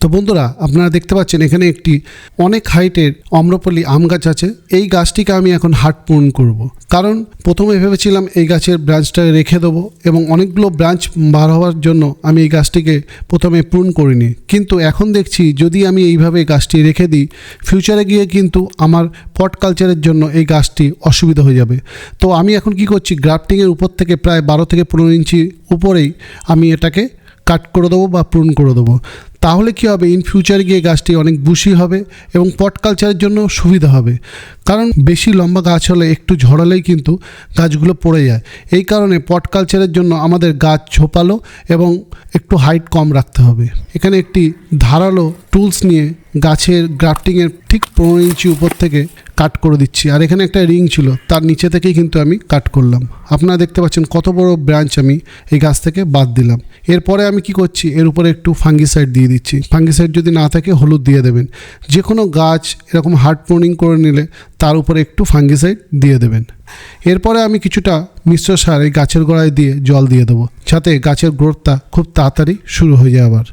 তো বন্ধুরা, আপনারা দেখতে পাচ্ছেন এখানে একটি অনেক হাইটের অম্রপল্লী আম গাছ আছে। এই গাছটিকে আমি এখন হাট পূরণ করব। কারণ প্রথমে ভেবেছিলাম এই গাছের ব্রাঞ্চটা রেখে দেবো এবং অনেকগুলো ব্রাঞ্চ বার হওয়ার জন্য আমি এই গাছটিকে প্রথমে পূরণ করিনি। কিন্তু এখন দেখছি যদি আমি এইভাবে গাছটি রেখে দিই ফিউচারে গিয়ে কিন্তু আমার পট কালচারের জন্য এই গাছটি অসুবিধা হয়ে যাবে। তো আমি এখন কি করছি গ্রাফটিংয়ের উপর থেকে প্রায় বারো থেকে পনেরো ইঞ্চি উপরেই আমি এটাকে কাট করে দেবো বা পূরণ করে দেবো। তাহলে কি হবে? ইন ফিউচারে গিয়ে গাছটি অনেক বুশি হবে এবং পট কালচারের জন্য সুবিধা হবে। কারণ বেশি লম্বা গাছ হলে একটু ঝড়ালেই কিন্তু গাছগুলো পড়ে যায়। এই কারণে পট কালচারের জন্য আমাদের গাছ ঝোপালো এবং একটু হাইট কম রাখতে হবে। এখানে একটি ধারালো টুলস নিয়ে গাছের গ্রাফটিংয়ের ঠিক পনেরো ইঞ্চি উপর থেকে কাট করে দিচ্ছি। আর এখানে একটা রিং ছিল, তার নিচে থেকেই কিন্তু আমি কাট করলাম। আপনারা দেখতে পাচ্ছেন কত বড় ব্রাঞ্চ আমি এই গাছ থেকে বাদ দিলাম। এরপরে আমি কি করছি, এর উপরে একটু ফাঙ্গিসাইড দিয়ে দিচ্ছি। ফাঙ্গিসাইড যদি না থাকে, হলুদ দিয়ে দেবেন। যে কোনো গাছ এরকম হার্ড প্রনিং করে নিলে তার উপরে একটু ফাঙ্গিসাইড দিয়ে দেবেন। এরপরে আমি কিছুটা মিশ্র সার এই গাছের গোড়ায় দিয়ে জল দিয়ে দেবো, যাতে গাছের গ্রোথটা খুব তাড়াতাড়ি শুরু হয়ে যায় আবার।